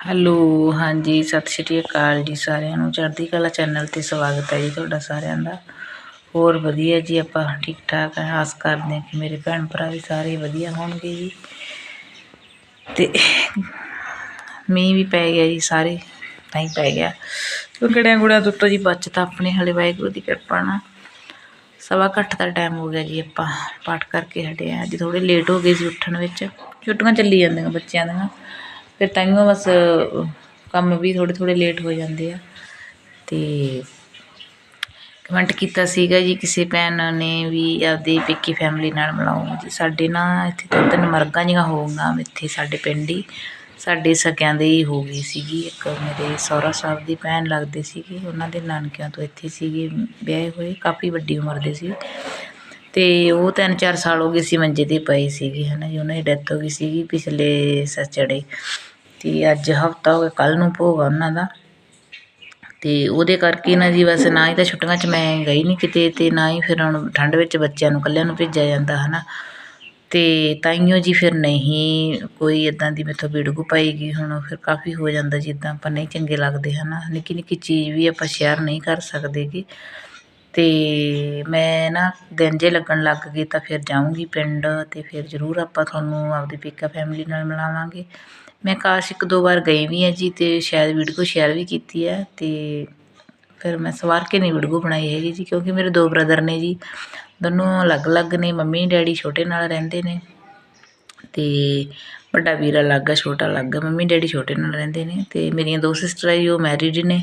Hello ਹਾਂਜੀ, ਸਤਿ ਸ਼੍ਰੀ ਅਕਾਲ ਜੀ ਸਾਰਿਆਂ ਨੂੰ। ਚੜ੍ਹਦੀ ਕਲਾ ਚੈਨਲ ਤੇ ਸਵਾਗਤ ਹੈ ਜੀ ਤੁਹਾਡਾ ਸਾਰਿਆਂ ਦਾ। ਹੋਰ ਵਧੀਆ ਜੀ, ਆਪਾਂ ਠੀਕ ਠਾਕ ਹਾਂ। ਆਸ ਕਰਦੇ ਹਾਂ ਕਿ ਮੇਰੇ ਭੈਣ ਭਰਾ ਵੀ ਸਾਰੇ ਵਧੀਆ ਹੋਣਗੇ ਜੀ। ਤੇ ਮੀਂਹ ਵੀ ਪੈ ਗਿਆ ਜੀ, ਸਾਰੇ ਤਾਂ ਹੀ ਪੈ ਗਿਆ। ਗੜਿਆਂ ਗੁੜਿਆਂ ਤੋਂ ਜੀ ਬਚਤ ਆਪਣੇ, ਹਲੇ ਵਾਹਿਗੁਰੂ ਦੀ ਕਿਰਪਾ ਨਾਲ। ਸਵਾ ਕੁ ਦਾ ਟਾਈਮ ਹੋ ਗਿਆ ਜੀ ਆਪਾਂ ਪਾਠ ਕਰਕੇ ਹਟੇ ਆ ਅੱਜ ਥੋੜੇ ਲੇਟ ਹੋ ਗਏ ਸੀ ਉੱਠਣ ਵਿੱਚ। ਛੁੱਟੀਆਂ ਚੱਲੀ ਜਾਂਦੀਆਂ ਬੱਚਿਆਂ ਦੀਆਂ। ਫਿਰ ਤਾਈਓ ਬਸ, ਕੰਮ ਵੀ ਥੋੜੇ ਥੋੜੇ ਲੇਟ ਹੋ ਜਾਂਦੇ ਆ। ਤੇ ਕਮੈਂਟ ਕੀਤਾ ਸੀਗਾ ਜੀ ਕਿਸੇ ਭੈਣ ਨੇ ਵੀ ਆਪਦੀ ਪਿੱਕੀ ਫੈਮਿਲੀ ਨਾਲ ਮਿਲਾਓ। ਜੀ ਸਾਡੇ ਨਾ ਇੱਥੇ ਦੋ ਤਿੰਨ ਮਰਗਾਂ ਜੀਆਂ ਹੋਊਗਾ ਇੱਥੇ ਸਾਡੇ ਪਿੰਡ ਹੀ। ਸਾਡੇ ਸਕਿਆਂ ਦੇ ਹੀ ਹੋ ਗਈ ਸੀਗੀ। ਇੱਕ ਮੇਰੇ ਸਹੁਰਾ ਸਾਹਿਬ ਦੀ ਭੈਣ ਲੱਗਦੇ ਸੀਗੇ। ਉਹਨਾਂ ਦੇ ਨਾਨਕਿਆਂ ਤੋਂ ਇੱਥੇ ਸੀਗੇ, ਵਿਆਹੇ ਹੋਏ, ਕਾਫੀ ਵੱਡੀ ਉਮਰ ਦੇ ਸੀ। ਅਤੇ ਉਹ ਤਿੰਨ ਚਾਰ ਸਾਲ ਹੋ ਗਏ ਸੀ ਮੰਜੇ ਤੇ ਪਏ ਸੀਗੇ ਹੈ ਨਾ ਜੀ। ਉਹਨਾਂ ਦੀ ਡੈਥ ਹੋ ਗਈ ਸੀਗੀ ਪਿਛਲੇ ਸਚੜੇ। ਅਤੇ ਅੱਜ ਹਫਤਾ ਹੋ ਗਿਆ, ਕੱਲ੍ਹ ਨੂੰ ਭੋਗ ਆ ਉਹਨਾਂ ਦਾ। ਅਤੇ ਉਹਦੇ ਕਰਕੇ ਨਾ ਜੀ ਬਸ ਨਾ ਹੀ ਤਾਂ ਛੁੱਟੀਆਂ 'ਚ ਮੈਂ ਗਈ ਨਹੀਂ ਕਿਤੇ ਅਤੇ ਨਾ ਹੀ ਫਿਰ ਹੁਣ ਠੰਡ ਵਿੱਚ ਬੱਚਿਆਂ ਨੂੰ ਇਕੱਲਿਆਂ ਨੂੰ ਭੇਜਿਆ ਜਾਂਦਾ ਹੈ ਨਾ ਅਤੇ ਤਾਈਓ ਜੀ ਫਿਰ ਨਹੀਂ, ਕੋਈ ਇੱਦਾਂ ਦੀ ਮੈਥੋਂ ਵੀਡੀਓ ਪਾਈਗੀ ਹੁਣ ਫਿਰ ਕਾਫੀ ਹੋ ਜਾਂਦਾ ਜਿੱਦਾਂ ਆਪਾਂ ਨਹੀਂ ਚੰਗੇ ਲੱਗਦੇ ਹੈ ਨਾ ਨਿੱਕੀ ਨਿੱਕੀ ਚੀਜ਼ ਵੀ ਆਪਾਂ ਸ਼ੇਅਰ ਨਹੀਂ ਕਰ ਸਕਦੇ ਸਕਦੇਗੇ। ਅਤੇ ਮੈਂ ਨਾ ਦਿਨ ਜੇ ਲੱਗਣ ਲੱਗ ਗਏ ਤਾਂ ਫਿਰ ਜਾਊਂਗੀ ਪਿੰਡ ਅਤੇ ਫਿਰ ਜ਼ਰੂਰ ਆਪਾਂ ਤੁਹਾਨੂੰ ਆਪਦੀ ਪੀਕਾ ਫੈਮਿਲੀ ਨਾਲ ਮਿਲਾਵਾਂਗੇ। ਮੈਂ ਕਾਸ਼ ਇੱਕ ਦੋ ਵਾਰ ਗਈ ਵੀ ਹਾਂ ਜੀ ਅਤੇ ਸ਼ਾਇਦ ਵੀਡੀਓ ਸ਼ੇਅਰ ਵੀ ਕੀਤੀ ਹੈ ਅਤੇ ਫਿਰ ਮੈਂ ਸਵਾਰ ਕੇ ਨਹੀਂ ਵੀਡੀਓ ਬਣਾਈ ਹੈਗੀ ਜੀ ਕਿਉਂਕਿ ਮੇਰੇ ਦੋ ਬ੍ਰਦਰ ਨੇ ਜੀ। ਦੋਨੋਂ ਅਲੱਗ-ਅਲੱਗ ਨੇ, ਮੰਮੀ ਡੈਡੀ ਛੋਟੇ ਨਾਲ ਰਹਿੰਦੇ ਨੇ ਅਤੇ ਵੱਡਾ ਵੀਰ ਅਲੱਗ ਆ, ਛੋਟਾ ਅਲੱਗ ਆ, ਮੰਮੀ ਡੈਡੀ ਛੋਟੇ ਨਾਲ ਰਹਿੰਦੇ ਨੇ ਅਤੇ ਮੇਰੀਆਂ ਦੋ ਸਿਸਟਰ ਜੀ, ਉਹ ਮੈਰਿਡ ਨੇ।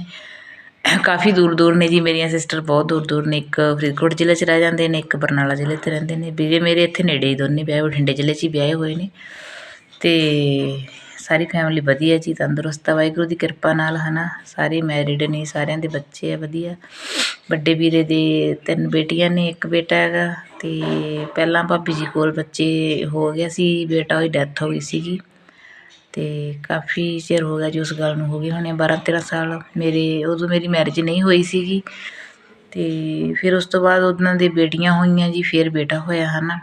ਕਾਫੀ ਦੂਰ ਦੂਰ ਨੇ ਜੀ, ਮੇਰੀਆਂ ਸਿਸਟਰ ਬਹੁਤ ਦੂਰ ਦੂਰ ਨੇ, ਇੱਕ ਫਰੀਦਕੋਟ ਜ਼ਿਲ੍ਹੇ 'ਚ ਰਹਿ ਜਾਂਦੇ ਨੇ, ਇੱਕ ਬਰਨਾਲਾ ਜ਼ਿਲ੍ਹੇ 'ਤੇ ਰਹਿੰਦੇ ਨੇ। ਵੀਰੇ ਮੇਰੇ ਇੱਥੇ ਨੇੜੇ ਹੀ ਦੋਨੇ ਵਿਆਹੇ ਬਠਿੰਡੇ ਜ਼ਿਲ੍ਹੇ 'ਚ ਹੀ ਵਿਆਹੇ ਹੋਏ ਨੇ ਅਤੇ ਸਾਰੀ ਫੈਮਿਲੀ ਵਧੀਆ ਜੀ, ਤੰਦਰੁਸਤ ਆ, ਵਾਹਿਗੁਰੂ ਦੀ ਕਿਰਪਾ ਨਾਲ, ਹਨਾ? ਸਾਰੇ ਮੈਰਿਡ ਨੇ, ਸਾਰਿਆਂ ਦੇ ਬੱਚੇ ਆ, ਵਧੀਆ। ਵੱਡੇ ਵੀਰੇ ਦੇ ਤਿੰਨ ਬੇਟੀਆਂ ਨੇ, ਇੱਕ ਬੇਟਾ ਹੈਗਾ ਅਤੇ ਪਹਿਲਾਂ ਭਾਬੀ ਜੀ ਕੋਲ ਬੱਚੇ ਹੋ ਗਿਆ ਸੀ ਬੇਟਾ ਉਹਦੀ ਡੈਥ ਹੋ ਗਈ ਸੀਗੀ। ਅਤੇ ਕਾਫੀ ਚਿਰ ਹੋ ਗਿਆ ਜੀ ਉਸ ਗੱਲ ਨੂੰ, ਹੋ ਗਏ ਹੋਣੇ 12 13 ਸਾਲ। ਮੇਰੇ, ਉਦੋਂ ਮੇਰੀ ਮੈਰਿਜ ਨਹੀਂ ਹੋਈ ਸੀਗੀ। ਅਤੇ ਫਿਰ ਉਸ ਤੋਂ ਬਾਅਦ ਉਹਨਾਂ ਦੇ ਬੇਟੀਆਂ ਹੋਈਆਂ ਜੀ, ਫਿਰ ਬੇਟਾ ਹੋਇਆ, ਹਨਾ?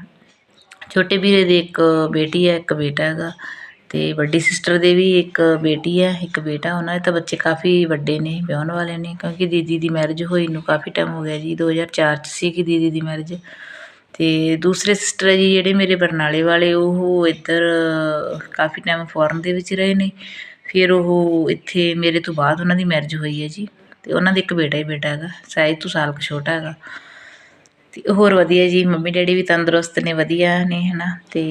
ਛੋਟੇ ਵੀਰੇ ਦੇ ਇੱਕ ਬੇਟੀ ਹੈ ਇੱਕ ਬੇਟਾ ਹੈਗਾ। ਅਤੇ ਵੱਡੀ ਸਿਸਟਰ ਦੇ ਵੀ ਇੱਕ ਬੇਟੀ ਹੈ, ਇੱਕ ਬੇਟਾ, ਉਹਨਾਂ ਦੇ ਤਾਂ ਬੱਚੇ ਕਾਫੀ ਵੱਡੇ ਨੇ, ਵਿਆਹਣ ਵਾਲੇ ਨੇ, ਕਿਉਂਕਿ ਦੀਦੀ ਦੀ ਮੈਰਿਜ ਹੋਈ ਨੂੰ ਕਾਫੀ ਟਾਈਮ ਹੋ ਗਿਆ ਜੀ 2004 ਚ ਸੀ ਕਿ ਦੀਦੀ ਦੀ ਮੈਰਿਜ ਅਤੇ ਦੂਸਰੇ ਸਿਸਟਰ ਹੈ ਜੀ ਜਿਹੜੇ ਮੇਰੇ ਬਰਨਾਲੇ ਵਾਲੇ, ਉਹ ਇੱਧਰ ਕਾਫੀ ਟਾਈਮ ਫੋਰਨ ਦੇ ਵਿੱਚ ਰਹੇ ਨੇ, ਫਿਰ ਉਹ ਇੱਥੇ ਮੇਰੇ ਤੋਂ ਬਾਅਦ ਉਹਨਾਂ ਦੀ ਮੈਰਿਜ ਹੋਈ ਹੈ ਜੀ ਅਤੇ ਉਹਨਾਂ ਦੇ ਇੱਕ ਬੇਟਾ ਹੀ ਬੇਟਾ ਹੈਗਾ, ਸਾਇਦ ਤੋਂ ਸਾਲ ਕੁ ਛੋਟਾ ਹੈਗਾ। ਤੇ ਹੋਰ ਵਧੀਆ ਜੀ, ਮੰਮੀ ਡੈਡੀ ਵੀ ਤੰਦਰੁਸਤ ਨੇ, ਵਧੀਆ ਨੇ ਹੈ ਹਨਾ? ਤੇ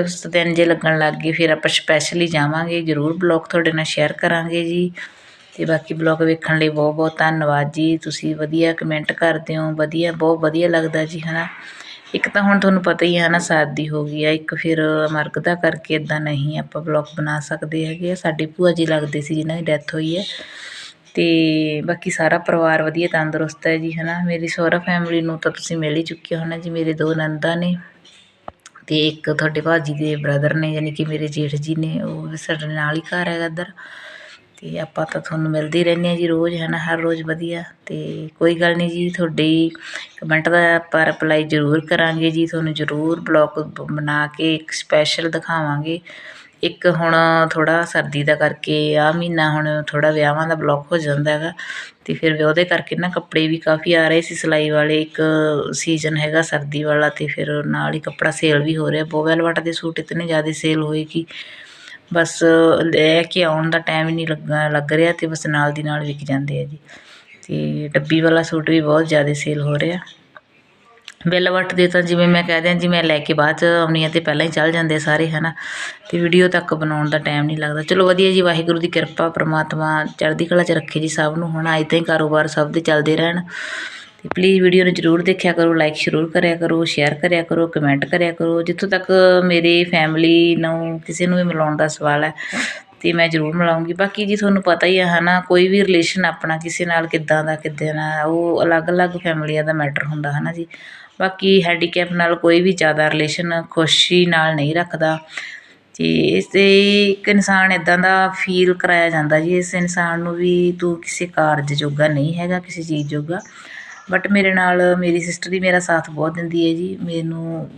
ਉਸ ਦਿਨ ਜੇ ਲੱਗਣ ਲੱਗ ਗਏ ਫਿਰ ਆਪਾਂ ਸਪੈਸ਼ਲੀ ਜਾਵਾਂਗੇ, ਜ਼ਰੂਰ ਬਲੌਗ ਤੁਹਾਡੇ ਨਾਲ ਸ਼ੇਅਰ ਕਰਾਂਗੇ ਜੀ। ਅਤੇ ਬਾਕੀ ਬਲੌਗ ਵੇਖਣ ਲਈ ਬਹੁਤ ਬਹੁਤ ਧੰਨਵਾਦ ਜੀ। ਤੁਸੀਂ ਵਧੀਆ ਕਮੈਂਟ ਕਰਦੇ ਹੋ, ਵਧੀਆ, ਬਹੁਤ ਵਧੀਆ ਲੱਗਦਾ ਜੀ ਹੈ ਨਾ ਇੱਕ ਤਾਂ ਹੁਣ ਤੁਹਾਨੂੰ ਪਤਾ ਹੀ ਹੈ ਨਾ ਸਾਦੀ ਹੋ ਗਈ ਆ, ਇੱਕ ਫਿਰ ਮਰਗਦਾ ਕਰਕੇ ਇਦਾਂ ਨਹੀਂ ਆਪਾਂ ਬਲੌਗ ਬਣਾ ਸਕਦੇ ਹੈਗੇ ਸਾਡੇ ਭੂਆ ਜੀ ਲੱਗਦੇ ਸੀ, ਜਿਨ੍ਹਾਂ ਦੀ ਡੈਥ ਹੋਈ ਹੈ। ਅਤੇ ਬਾਕੀ ਸਾਰਾ ਪਰਿਵਾਰ ਵਧੀਆ ਤੰਦਰੁਸਤ ਹੈ ਜੀ ਹੈ ਨਾ ਮੇਰੀ ਸਹੁਰਾ ਫੈਮਿਲੀ ਨੂੰ ਤਾਂ ਤੁਸੀਂ ਮਿਲ ਹੀ ਚੁੱਕੇ ਹੋ ਨਾ ਜੀ, ਮੇਰੇ ਦੋ ਨੰਦਾਂ ਨੇ ਅਤੇ ਇੱਕ ਤੁਹਾਡੇ ਭਾਅ ਜੀ ਦੇ ਬ੍ਰਦਰ ਨੇ, ਯਾਨੀ ਕਿ ਮੇਰੇ ਜੇਠ ਜੀ ਨੇ, ਉਹ ਸਾਡੇ ਨਾਲ ਹੀ ਘਰ ਹੈਗਾ ਇੱਧਰ। ਅਤੇ ਆਪਾਂ ਤਾਂ ਤੁਹਾਨੂੰ ਮਿਲਦੇ ਹੀ ਰਹਿੰਦੇ ਹਾਂ ਜੀ ਰੋਜ਼ ਹੈ ਨਾ ਹਰ ਰੋਜ਼ ਵਧੀਆ। ਅਤੇ ਕੋਈ ਗੱਲ ਨਹੀਂ ਜੀ, ਤੁਹਾਡੀ ਕਮੈਂਟ ਦਾ ਆਪਾਂ ਰਿਪਲਾਈ ਜ਼ਰੂਰ ਕਰਾਂਗੇ ਜੀ, ਤੁਹਾਨੂੰ ਜ਼ਰੂਰ ਬਲੌਗ ਬਣਾ ਕੇ ਇੱਕ ਸਪੈਸ਼ਲ ਦਿਖਾਵਾਂਗੇ। ਇੱਕ ਹੁਣ ਥੋੜ੍ਹਾ ਸਰਦੀ ਦਾ ਕਰਕੇ ਆਹ ਮਹੀਨਾ ਹੁਣ ਥੋੜ੍ਹਾ ਵਿਆਹਾਂ ਦਾ ਬਲੋਕ ਹੋ ਜਾਂਦਾ ਹੈਗਾ ਅਤੇ ਫਿਰ ਉਹਦੇ ਕਰਕੇ ਨਾ ਕੱਪੜੇ ਵੀ ਕਾਫੀ ਆ ਰਹੇ ਸੀ, ਸਿਲਾਈ ਵਾਲੇ ਇੱਕ ਸੀਜ਼ਨ ਹੈਗਾ ਸਰਦੀ ਵਾਲਾ ਅਤੇ ਫਿਰ ਨਾਲ ਹੀ ਕੱਪੜਾ ਸੇਲ ਵੀ ਹੋ ਰਿਹਾ, ਬੋਵੈਲ ਵਟ ਦੇ ਸੂਟ ਇਤਨੇ ਜ਼ਿਆਦਾ ਸੇਲ ਹੋਏ ਕਿ ਬਸ ਲੈ ਕੇ ਆਉਣ ਦਾ ਟਾਈਮ ਹੀ ਨਹੀਂ ਲੱਗਾ, ਲੱਗ ਰਿਹਾ ਅਤੇ ਬਸ ਨਾਲ ਦੀ ਨਾਲ ਵਿਕ ਜਾਂਦੇ ਆ ਜੀ ਅਤੇ ਡੱਬੀ ਵਾਲਾ ਸੂਟ ਵੀ ਬਹੁਤ ਜ਼ਿਆਦਾ ਸੇਲ ਹੋ ਰਿਹਾ। ਬਿੱਲ ਵੱਟਦੇ ਤਾਂ ਜਿਵੇਂ ਮੈਂ ਕਹਿ ਦਿਆਂ ਜੀ ਮੈਂ ਲੈ ਕੇ ਬਾਅਦ ਚ ਆਉਂਦੀ ਹਾਂ ਅਤੇ ਪਹਿਲਾਂ ਹੀ ਚੱਲ ਜਾਂਦੇ ਸਾਰੇ ਹੈ ਨਾ ਅਤੇ ਵੀਡੀਓ ਤੱਕ ਬਣਾਉਣ ਦਾ ਟਾਈਮ ਨਹੀਂ ਲੱਗਦਾ। ਚਲੋ ਵਧੀਆ ਜੀ, ਵਾਹਿਗੁਰੂ ਦੀ ਕਿਰਪਾ, ਪਰਮਾਤਮਾ ਚੜ੍ਹਦੀ ਕਲਾ 'ਚ ਰੱਖੇ ਜੀ ਸਭ ਨੂੰ ਹੁਣ ਅੱਜ ਤਾਂ ਹੀ ਕਾਰੋਬਾਰ ਸਭ ਦੇ ਚੱਲਦੇ ਰਹਿਣ। ਅਤੇ ਪਲੀਜ਼ ਵੀਡੀਓ ਨੂੰ ਜ਼ਰੂਰ ਦੇਖਿਆ ਕਰੋ ਲਾਈਕ ਜ਼ਰੂਰ ਕਰਿਆ ਕਰੋ ਸ਼ੇਅਰ ਕਰਿਆ ਕਰੋ ਕਮੈਂਟ ਕਰਿਆ ਕਰੋ। ਜਿੱਥੋਂ ਤੱਕ ਮੇਰੀ ਫੈਮਿਲੀ ਨੂੰ ਕਿਸੇ ਨੂੰ ਵੀ ਮਿਲਾਉਣ ਦਾ ਸਵਾਲ ਹੈ ਅਤੇ ਮੈਂ ਜ਼ਰੂਰ ਮਿਲਾਉਂਗੀ। ਬਾਕੀ ਜੀ ਤੁਹਾਨੂੰ ਪਤਾ ਹੀ ਆ ਹੈ ਨਾ ਕੋਈ ਵੀ ਰਿਲੇਸ਼ਨ ਆਪਣਾ ਕਿਸੇ ਨਾਲ ਕਿੱਦਾਂ ਦਾ ਕਿੱਦਾਂ ਦਾ, ਉਹ ਅਲੱਗ-ਅਲੱਗ ਫੈਮਲੀਆਂ ਦਾ ਮੈਟਰ ਹੁੰਦਾ ਹੈ ਨਾ ਜੀ। ਬਾਕੀ ਹੈਂਡੀਕੈਪ ਨਾਲ ਕੋਈ ਵੀ ਜ਼ਿਆਦਾ ਰਿਲੇਸ਼ਨ ਖੁਸ਼ੀ ਨਾਲ ਨਹੀਂ ਰੱਖਦਾ। ਅਤੇ ਇਸ ਤੇ ਇੱਕ ਇਨਸਾਨ ਇੱਦਾਂ ਦਾ ਫੀਲ ਕਰਾਇਆ ਜਾਂਦਾ ਜੀ, ਇਸ ਇਨਸਾਨ ਨੂੰ ਵੀ ਤੂੰ ਕਿਸੇ ਕਾਰਜ ਜੋਗਾ ਨਹੀਂ ਹੈਗਾ, ਕਿਸੇ ਚੀਜ਼ ਜੋਗਾ। ਬਟ ਮੇਰੇ ਨਾਲ ਮੇਰੀ ਸਿਸਟਰ ਹੀ ਮੇਰਾ ਸਾਥ ਬਹੁਤ ਦਿੰਦੀ ਹੈ ਜੀ, ਮੈਨੂੰ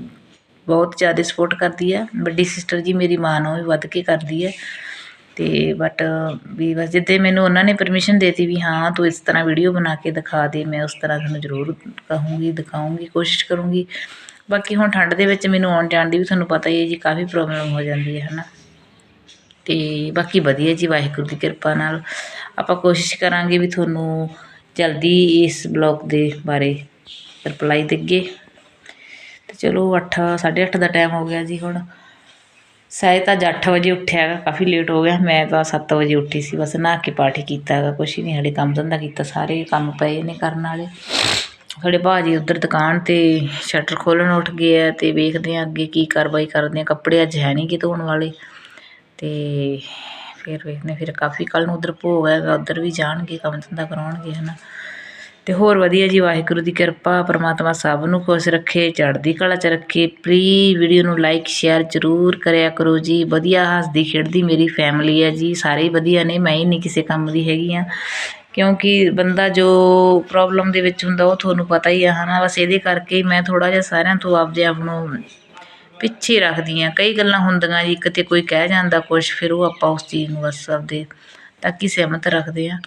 ਬਹੁਤ ਜ਼ਿਆਦਾ ਸਪੋਰਟ ਕਰਦੀ ਹੈ। ਵੱਡੀ ਸਿਸਟਰ ਜੀ ਮੇਰੀ ਮਾਂ ਨੂੰ ਵੀ ਵੱਧ ਕੇ ਕਰਦੀ ਹੈ। ਅਤੇ ਬਟ ਵੀ ਬਸ ਜਿੱਦਾਂ ਮੈਨੂੰ ਉਹਨਾਂ ਨੇ ਪਰਮਿਸ਼ਨ ਦੇ ਤੀ ਵੀ ਹਾਂ, ਤੂੰ ਇਸ ਤਰ੍ਹਾਂ ਵੀਡੀਓ ਬਣਾ ਕੇ ਦਿਖਾ ਦੇ, ਮੈਂ ਉਸ ਤਰ੍ਹਾਂ ਤੁਹਾਨੂੰ ਜ਼ਰੂਰ ਕਹੂੰਗੀ ਦਿਖਾਊਂਗੀ ਕੋਸ਼ਿਸ਼ ਕਰੂੰਗੀ। ਬਾਕੀ ਹੁਣ ਠੰਡ ਦੇ ਵਿੱਚ ਮੈਨੂੰ ਆਉਣ ਜਾਣ ਦੀ ਵੀ ਤੁਹਾਨੂੰ ਪਤਾ ਹੀ ਹੈ ਜੀ, ਕਾਫੀ ਪ੍ਰੋਬਲਮ ਹੋ ਜਾਂਦੀ ਹੈ ਹੈ ਨਾ ਅਤੇ ਬਾਕੀ ਵਧੀਆ ਜੀ, ਵਾਹਿਗੁਰੂ ਦੀ ਕਿਰਪਾ ਨਾਲ। ਆਪਾਂ ਕੋਸ਼ਿਸ਼ ਕਰਾਂਗੇ ਵੀ ਤੁਹਾਨੂੰ ਜਲਦੀ ਇਸ ਬਲੌਗ ਦੇ ਬਾਰੇ ਰਿਪਲਾਈ ਦੇਈਏ। ਤੇ ਚਲੋ 8 8:30 ਦਾ ਟਾਈਮ ਹੋ ਗਿਆ ਜੀ ਹੁਣ। ਸ਼ਾਇਦ ਤਾਂ ਅੱਜ ਅੱਠ ਵਜੇ ਉੱਠਿਆ ਹੈਗਾ ਕਾਫੀ ਲੇਟ ਹੋ ਗਿਆ। ਮੈਂ ਤਾਂ ਸੱਤ ਵਜੇ ਉੱਠੀ ਸੀ ਬਸ ਨਹਾ ਕੇ ਪਾਠ ਕੀਤਾ ਹੈਗਾ ਕੁਛ ਨਹੀਂ ਹਲੇ ਕੰਮ ਧੰਦਾ ਕੀਤਾ ਸਾਰੇ ਕੰਮ ਪਏ ਨੇ ਕਰਨ ਵਾਲੇ। ਸਾਡੇ ਭਾਜੀ ਉੱਧਰ ਦੁਕਾਨ ਤੇ ਸ਼ਟਰ ਖੋਲ੍ਹਣ ਉੱਠ ਗਏ ਆ ਅਤੇ ਵੇਖਦੇ ਹਾਂ ਅੱਗੇ ਕੀ ਕਾਰਵਾਈ ਕਰਦੇ ਆ ਕੱਪੜੇ ਅੱਜ ਹੈ ਨਹੀਂ ਗੇ ਧੋਣ ਵਾਲੇ। ਅਤੇ ਫਿਰ ਵੇਖਦੇ ਹਾਂ, ਫਿਰ ਕਾਫੀ ਕੱਲ੍ਹ ਨੂੰ ਉੱਧਰ ਭੋਗ ਹੈਗਾ ਉੱਧਰ ਵੀ ਜਾਣਗੇ ਕੰਮ ਧੰਦਾ ਕਰਾਉਣਗੇ ਨਾ ਅਤੇ ਹੋਰ ਵਧੀਆ ਜੀ, ਵਾਹਿਗੁਰੂ ਦੀ ਕਿਰਪਾ, ਪਰਮਾਤਮਾ ਸਭ ਨੂੰ ਖੁਸ਼ ਰੱਖੇ, ਚੜ੍ਹਦੀ ਕਲਾ ਚ ਰੱਖੇ। ਪਲੀਜ਼ ਵੀਡੀਓ ਨੂੰ ਲਾਈਕ ਸ਼ੇਅਰ ਜ਼ਰੂਰ ਕਰਿਆ ਕਰੋ ਜੀ। ਵਧੀਆ ਹੱਸਦੀ, ਖੇਡਦੀ ਮੇਰੀ ਫੈਮਿਲੀ ਹੈ ਜੀ। ਸਾਰੇ ਵਧੀਆ ਨੇ, ਮੈਂ ਹੀ ਨਹੀਂ ਕਿਸੇ ਕੰਮ ਦੀ ਹੈਗੀ ਆ ਕਿਉਂਕਿ ਬੰਦਾ ਜੋ ਪ੍ਰੋਬਲਮ ਦੇ ਵਿੱਚ ਹੁੰਦਾ, ਉਹ ਤੁਹਾਨੂੰ ਪਤਾ ਹੀ ਆ, ਹਨਾ। ਬਸ ਇਹਦੇ ਕਰਕੇ ਮੈਂ ਥੋੜ੍ਹਾ ਜਿਹਾ ਸਾਰਿਆਂ ਤੋਂ ਆਪਦੇ ਆਪ ਨੂੰ ਪਿੱਛੇ ਰੱਖਦੀ ਆ ਕਈ ਗੱਲਾਂ ਹੁੰਦੀਆਂ ਜੀ ਕਿਤੇ ਕੋਈ ਕਹਿ ਜਾਂਦਾ ਕੁਛ, ਫਿਰ ਉਹ ਆਪਾਂ ਉਸ ਚੀਜ਼ ਨੂੰ ਬਸ ਆਪਦੇ ਤੱਕ ਹੀ ਸਹਿਮਤ ਰੱਖਦੇ ਆ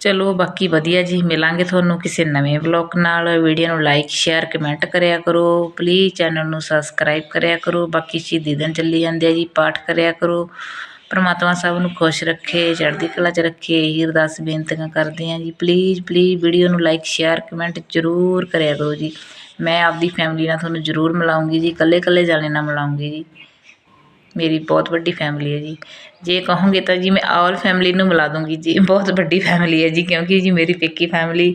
ਚਲੋ ਬਾਕੀ ਵਧੀਆ ਜੀ, ਮਿਲਾਂਗੇ ਤੁਹਾਨੂੰ ਕਿਸੇ ਨਵੇਂ ਵਲੌਗ ਨਾਲ। ਵੀਡੀਓ ਨੂੰ ਲਾਈਕ ਸ਼ੇਅਰ ਕਮੈਂਟ ਕਰਿਆ ਕਰੋ। ਪਲੀਜ਼ ਚੈਨਲ ਨੂੰ ਸਬਸਕ੍ਰਾਈਬ ਕਰਿਆ ਕਰੋ। ਬਾਕੀ ਸ਼ਹੀਦੀ ਦਿਨ ਚੱਲੀ ਜਾਂਦੇ ਆ ਜੀ, ਪਾਠ ਕਰਿਆ ਕਰੋ। ਪਰਮਾਤਮਾ ਸਭ ਨੂੰ ਖੁਸ਼ ਰੱਖੇ, ਚੜ੍ਹਦੀ ਕਲਾ 'ਚ ਰੱਖੇ, ਇਹੀ ਅਰਦਾਸ ਬੇਨਤੀਆਂ ਕਰਦੇ ਆ ਜੀ। ਪਲੀਜ਼ ਪਲੀਜ਼ ਵੀਡੀਓ ਨੂੰ ਲਾਈਕ ਸ਼ੇਅਰ ਕਮੈਂਟ ਜ਼ਰੂਰ ਕਰਿਆ ਕਰੋ ਜੀ। ਮੈਂ ਆਪਦੀ ਫੈਮਿਲੀ ਨਾਲ ਤੁਹਾਨੂੰ ਜ਼ਰੂਰ ਮਿਲਾਉਂਗੀ ਜੀ ਇਕੱਲੇ ਇਕੱਲੇ ਜਾਣੇ ਨਾਲ ਮਿਲਾਉਂਗੀ ਜੀ। ਮੇਰੀ ਬਹੁਤ ਵੱਡੀ ਫੈਮਿਲੀ ਹੈ ਜੀ। ਜੇ ਕਹੋਂਗੇ ਤਾਂ ਜੀ ਮੈਂ ਔਲ ਫੈਮਿਲੀ ਨੂੰ ਮਿਲਾ ਦੂੰਗੀ ਜੀ। ਬਹੁਤ ਵੱਡੀ ਫੈਮਿਲੀ ਹੈ ਜੀ, ਕਿਉਂਕਿ ਜੀ ਮੇਰੀ ਪੇਕੀ ਫੈਮਿਲੀ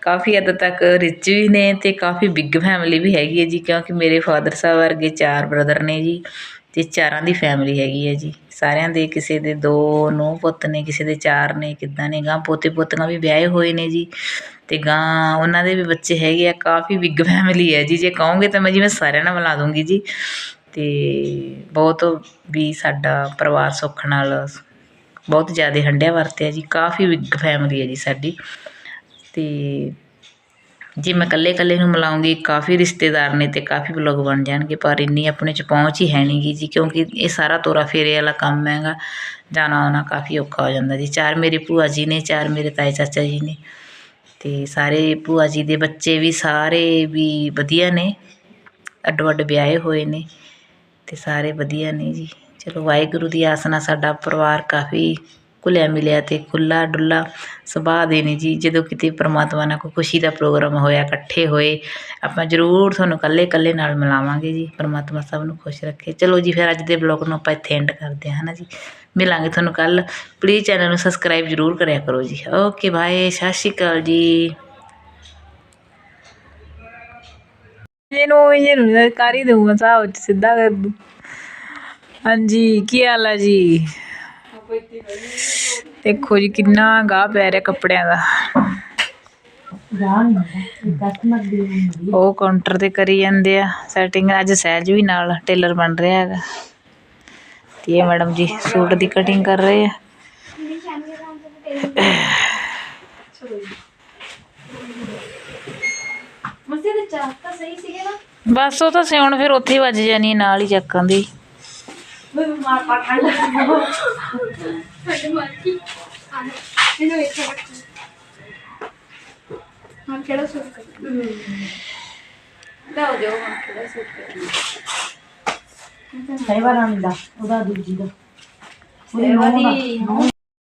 ਕਾਫੀ ਹੱਦ ਤੱਕ ਰਿਚ ਵੀ ਨੇ ਅਤੇ ਕਾਫੀ ਬਿੱਗ ਫੈਮਿਲੀ ਵੀ ਹੈਗੀ ਹੈ ਜੀ, ਕਿਉਂਕਿ ਮੇਰੇ ਫਾਦਰ ਸਾਹਿਬ ਵਰਗੇ ਚਾਰ ਬ੍ਰਦਰ ਨੇ ਜੀ ਅਤੇ ਚਾਰਾਂ ਦੀ ਫੈਮਿਲੀ ਹੈਗੀ ਹੈ ਜੀ। ਸਾਰਿਆਂ ਦੇ ਕਿਸੇ ਦੇ ਦੋ ਨੂੰਹ ਪੁੱਤ ਨੇ, ਕਿਸੇ ਦੇ ਚਾਰ ਨੇ, ਕਿੱਦਾਂ ਨੇ ਗਾਂ ਪੋਤੇ ਪੋਤੀਆਂ ਵੀ ਵਿਆਹੇ ਹੋਏ ਨੇ ਜੀ ਅਤੇ ਗਾਂ ਉਹਨਾਂ ਦੇ ਵੀ ਬੱਚੇ ਹੈਗੇ ਆ, ਕਾਫੀ ਬਿੱਗ ਫੈਮਿਲੀ ਹੈ ਜੀ। ਜੇ ਕਹੋਂਗੇ ਤਾਂ ਮੈਂ ਜੀ ਮੈਂ ਸਾਰਿਆਂ ਨਾਲ ਮਿਲਾ ਦੂੰਗੀ ਜੀ। ਅਤੇ ਬਹੁਤ ਵੀ ਸਾਡਾ ਪਰਿਵਾਰ ਸੁੱਖ ਨਾਲ ਬਹੁਤ ਜ਼ਿਆਦਾ ਹੰਢਿਆ ਵਰਤਿਆ ਜੀ। ਕਾਫੀ ਬਿਗ ਫੈਮਿਲੀ ਹੈ ਜੀ ਸਾਡੀ। ਅਤੇ ਜੇ ਮੈਂ ਇਕੱਲੇ ਇਕੱਲੇ ਨੂੰ ਮਿਲਾਉਂਗੀ, ਕਾਫੀ ਰਿਸ਼ਤੇਦਾਰ ਨੇ ਅਤੇ ਕਾਫੀ ਵਲੋਗ ਬਣ ਜਾਣਗੇ, ਪਰ ਇੰਨੀ ਆਪਣੇ ਚ ਪਹੁੰਚ ਹੀ ਹੈ ਨਹੀਂ ਗੀ ਜੀ, ਕਿਉਂਕਿ ਇਹ ਸਾਰਾ ਤੋਰਾ ਫੇਰੇ ਵਾਲਾ ਕੰਮ ਹੈਗਾ, ਜਾਣਾ ਆਉਣਾ ਕਾਫੀ ਔਖਾ ਹੋ ਜਾਂਦਾ ਜੀ। ਚਾਰ ਮੇਰੇ ਭੂਆ ਜੀ ਨੇ, ਚਾਰ ਮੇਰੇ ਤਾਏ ਚਾਚਾ ਜੀ ਨੇ ਅਤੇ ਸਾਰੇ ਭੂਆ ਜੀ ਦੇ ਬੱਚੇ ਵੀ ਸਾਰੇ ਵੀ ਵਧੀਆ ਨੇ, ਅੱਡੋ ਅੱਡ ਵਿਆਹੇ ਹੋਏ ਨੇ। ਅਤੇ ਸਾਰੇ ਵਧੀਆ ਨੇ ਜੀ। ਚਲੋ ਵਾਹਿਗੁਰੂ ਦੀ ਆਸ ਨਾਲ ਸਾਡਾ ਪਰਿਵਾਰ ਕਾਫੀ ਘੁਲਿਆ ਮਿਲਿਆ ਅਤੇ ਖੁੱਲ੍ਹਾ ਡੁੱਲ੍ਹਾ ਸੁਭਾਅ ਦੇ ਨੇ ਜੀ। ਜਦੋਂ ਕਿਤੇ ਪਰਮਾਤਮਾ ਨਾਲ ਕੋਈ ਖੁਸ਼ੀ ਦਾ ਪ੍ਰੋਗਰਾਮ ਹੋਇਆ, ਇਕੱਠੇ ਹੋਏ, ਆਪਾਂ ਜ਼ਰੂਰ ਤੁਹਾਨੂੰ ਇਕੱਲੇ ਇਕੱਲੇ ਨਾਲ ਮਿਲਾਵਾਂਗੇ ਜੀ। ਪਰਮਾਤਮਾ ਸਭ ਨੂੰ ਖੁਸ਼ ਰੱਖੇ। ਚਲੋ ਜੀ, ਫਿਰ ਅੱਜ ਦੇ ਬਲੌਗ ਨੂੰ ਆਪਾਂ ਇੱਥੇ ਐਂਡ ਕਰਦੇ ਹਾਂ ਹੈ ਨਾ ਜੀ? ਮਿਲਾਂਗੇ ਤੁਹਾਨੂੰ ਕੱਲ੍ਹ। ਪਲੀਜ਼ ਚੈਨਲ ਨੂੰ ਸਬਸਕ੍ਰਾਈਬ ਜ਼ਰੂਰ ਕਰਿਆ ਕਰੋ ਜੀ। ਓਕੇ ਬਾਏ ਸਤਿ ਸ਼੍ਰੀ ਅਕਾਲ ਜੀ। ਇਹਨੂੰ ਇਹਨੂੰ ਕਰ ਹੀ ਦਊਂਗਾ ਸਾਹ ਵਿੱਚ ਸਿੱਧਾ ਕਰ ਦੂੰ ਹਾਂਜੀ, ਕੀ ਹਾਲ ਆ ਜੀ? ਦੇਖੋ ਜੀ, ਕਿੰਨਾ ਗਾਹ ਪੈ ਰਿਹਾ ਕੱਪੜਿਆਂ ਦਾ। ਉਹ ਕਾਊਂਟਰ ਤੇ ਕਰੀ ਜਾਂਦੇ ਆ ਸੈਟਿੰਗ ਅੱਜ ਸਹਿਜ ਵੀ ਨਾਲ ਟੇਲਰ ਬਣ ਰਿਹਾ ਹੈਗਾ। ਤੇ ਇਹ ਮੈਡਮ ਜੀ ਸੂਟ ਦੀ ਕਟਿੰਗ ਕਰ ਰਹੇ ਆ। ਮਸੇ ਦੇ ਚਾਹ ਤਾਂ ਸਹੀ ਸੀਗੇ ਨਾ। ਬਸ ਉਹ ਤਾਂ ਸਿਉਣ ਫਿਰ ਉੱਥੇ ਹੀ ਵੱਜ ਜਾਣੀ ਨਾਲ ਹੀ ਚੱਕਾਂ ਦੀ। ਮੈਂ ਮਾਰ ਪਾ ਠੰਡ ਠੰਡ ਮਾਰ ਕੀ ਆਨੇ ਇਹਨੂੰ ਇੱਥੇ ਰੱਖ। ਹਾਂ ਕਿਹੜਾ ਸੂਟ ਕਰ ਦਾਓ ਦਿਓ ਹਾਂ ਕਿਹੜਾ ਸੂਟ ਕਰ ਸੇਵਾ ਰਾਣੀ ਦਾ ਉਹਦਾ ਦੂਜੀ ਦੀ।